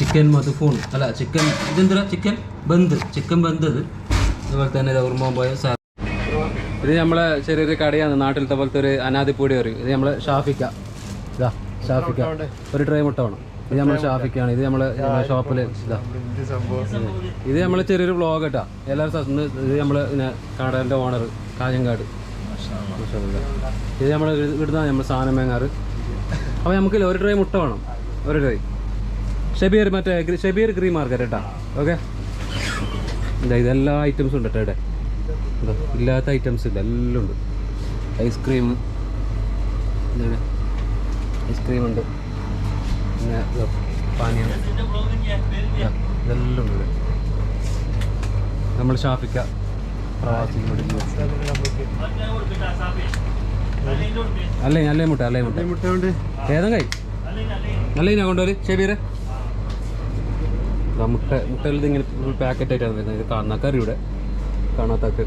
Chicken മധുഫൂൺ അല്ല chicken ഇതെന്താ chicken bandh chicken ബന്ധത് അതുപോലെ തന്നെ ഓർമ്മ പോയ സാ ഇത് നമ്മളെ ചെറിയൊരു കടയാണ് നാട്ടിലത്തെ പോലത്തെ ഒരു അനാദിപ്പൊടി പറയും ഇത് നമ്മളെ ഷാഫിക്ക. ഇതാ ഷാഫിക്ക. ഒരു ട്രേ മുട്ട വേണം. ഇത് നമ്മളെ ഷാഫിക്കാണ് ഇത് നമ്മളെ ഷോപ്പിൽ ഇതാ. ഇത് നമ്മളെ ചെറിയൊരു വ്ളോഗ് കേട്ടാ എല്ലാവരും ഇത് നമ്മളെ കടേന്റെ ഓണർ കാഞ്ഞങ്കാട് ഇത് നമ്മൾ ഇടുന്ന നമ്മൾ സാധനം വേങ്ങാറ്. അപ്പോൾ നമുക്കില്ല ഒരു ട്രേ മുട്ട വേണം. ഒരു ട്രേ ഷബീർ മറ്റേ ഷബീർ ഗ്രീൻ മാർക്കറ്റ് കേട്ടാ. ഓക്കെ? ഇതാ ഇതെല്ലാ ഐറ്റംസും ഉണ്ട് കേട്ടോ ഇവിടെ. ഇല്ലാത്ത ഐറ്റംസ് ഇല്ല എല്ലാം ഉണ്ട്. ഐസ്ക്രീം എന്താണ് ഐസ്ക്രീം ഉണ്ട്. പിന്നെ പാനീയം. ഇതെല്ലാം ഉണ്ട് നമ്മൾ ഷാപ്പിക്ക പ്രവാസി അല്ലേ അല്ലേ മുട്ട അല്ലേ മുട്ട? ഏതാ ഏതും കൈ? അല്ലേ ഞാൻ കൊണ്ടുവരും? ഷബീറെ മുട്ട മുട്ടയിൽ ഇങ്ങനെ പാക്കറ്റ് ആയിട്ടാണ് വരുന്നത്. ഇത് കാണുന്ന കറി ഇവിടെ കാണാത്തക്ക്.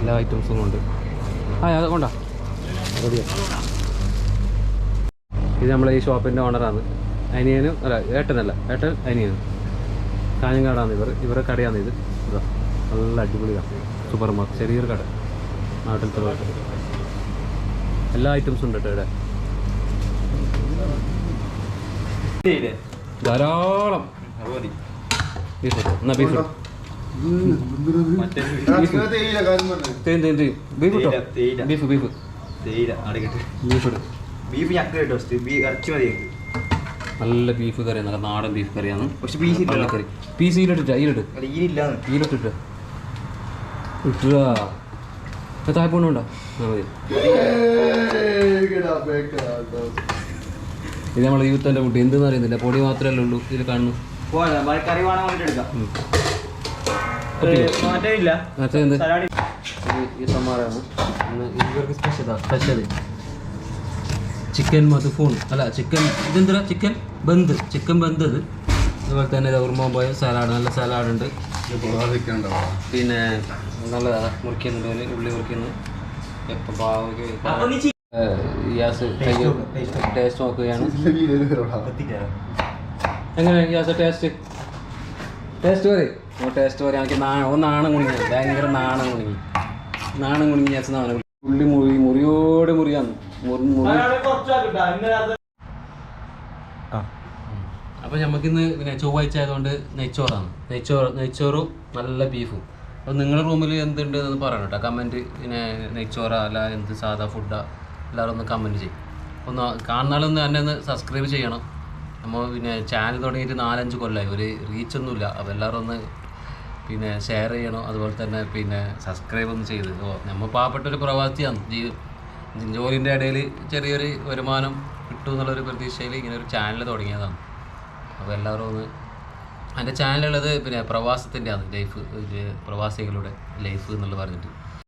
എല്ലാ ഐറ്റംസും ഉണ്ട്. ആ അത് കൊണ്ടാ. റെഡിയാ. ഇത് നമ്മളെ ഈ ഷോപ്പിന്റെ ഓണറാണ് അനിയനും അല്ല ഏട്ടനല്ല. ഏട്ടൻ അനിയനും കാഞ്ഞങ്ങാടാണ് ഇവർ. ഇവരുടെ കടയാണ് ഇത്. ഇതാ. നല്ല അടിപൊളിയാണ് സൂപ്പർ മാർക്കറ്റ് ചെറിയൊരു കട. നാട്ടിലത്തെ എല്ലാ ഐറ്റംസും ഉണ്ട് കേട്ടോ ഇവിടെ. ധാരാളം. എന്നാ ബീഫ് ബീഫ്. ബീഫ് ബീഫ് കേട്ടോ. ഇറച്ചി മതി നല്ല ബീഫ് കറി നല്ല നാടൻ ബീഫ് കറിയാണ്. പക്ഷെ പീസ് കറി പീസ് ഈലിട്ടിട്ടാ ഈലിട്ട് ഈലിട്ടിട്ട് ഇട്ടാ ആ മതി. ഇത് നമ്മളെ യൂത്തന്റെ കുട്ടി എന്തെന്ന് അറിയുന്നില്ല. പൊടി മാത്രമല്ലേ ഉള്ളൂ. ഇതിൽ കാണുന്നു. പോരാ കറി വേണം എടുക്കാം. ഇത് ചിക്കൻ മധുഫൂൺ. അല്ല ചിക്കൻ ഇതെന്താ ചിക്കൻ ബന്ദ്. ചിക്കൻ ബന്ധത് അതുപോലെ തന്നെ ഉറുമ പോയ സലാഡ്. നല്ല സലാഡ് ഉണ്ട്. പിന്നെ നല്ലതാണ് മുറിക്കുന്നുണ്ട് ഉള്ളി മുറിക്കുന്നു. എപ്പോൾ ഗ്യാസ് ടേസ്റ്റ് നോക്കുകയാണ്. എങ്ങനെ ഗ്യാസ് ടേസ്റ്റ് ടേസ്റ്റ് പറയും ഓ ടേസ്റ്റ് പറയും എനിക്ക് നാ ഓ നാണം കുണിങ്ങി. ഭയങ്കര നാണം കുണിങ്ങി. നാണം കുണിങ്ങി ഗ്യാസ് നാണം ഉള്ളി മുറി മുറിയോട് മുറിയാന്ന് അപ്പൊ നമുക്കിന്ന് പിന്നെ ചൊവ്വാഴ്ച ആയതുകൊണ്ട് നെയ്ച്ചോറാണ്. നെയ്ച്ചോറ് നെയ്ച്ചോറും നല്ല ബീഫും. അപ്പോൾ നിങ്ങളുടെ റൂമിൽ എന്തുണ്ട് എന്ന് പറയണം കേട്ടോ. കമന്റ് പിന്നെ നെയ്ച്ചോറാ അല്ല എന്ത് സാധാ ഫുഡാ എല്ലാവരും ഒന്ന് കമന്റ് ചെയ്യും. ഒന്ന് കാണുന്നാളൊന്ന് തന്നെ ഒന്ന് സബ്സ്ക്രൈബ് ചെയ്യണം. നമ്മൾ പിന്നെ ചാനൽ തുടങ്ങിയിട്ട് നാലഞ്ച് കൊല്ലമായി ഒരു റീച്ചൊന്നുമില്ല അപ്പോൾ എല്ലാവരും ഒന്ന് പിന്നെ ഷെയർ ചെയ്യണം. അതുപോലെ തന്നെ പിന്നെ സബ്സ്ക്രൈബ് ഒന്ന് ചെയ്ത്. ഓ നമ്മൾ പാവപ്പെട്ട ഒരു പ്രവാസിയാണ്. ജീ ജോലിന്റെ ഇടയിൽ ചെറിയൊരു വരുമാനം കിട്ടും എന്നുള്ളൊരു പ്രതീക്ഷയിൽ ഇങ്ങനെ ഒരു ചാനൽ തുടങ്ങിയതാണ്. അപ്പോൾ എല്ലാവരും ഒന്ന് എന്റെ ചാനലുള്ളത് പിന്നെ പ്രവാസത്തിന്റെ ആണ് ലൈഫ് പ്രവാസികളുടെ ലൈഫ് എന്നുള്ളത് പറഞ്ഞിട്ട്.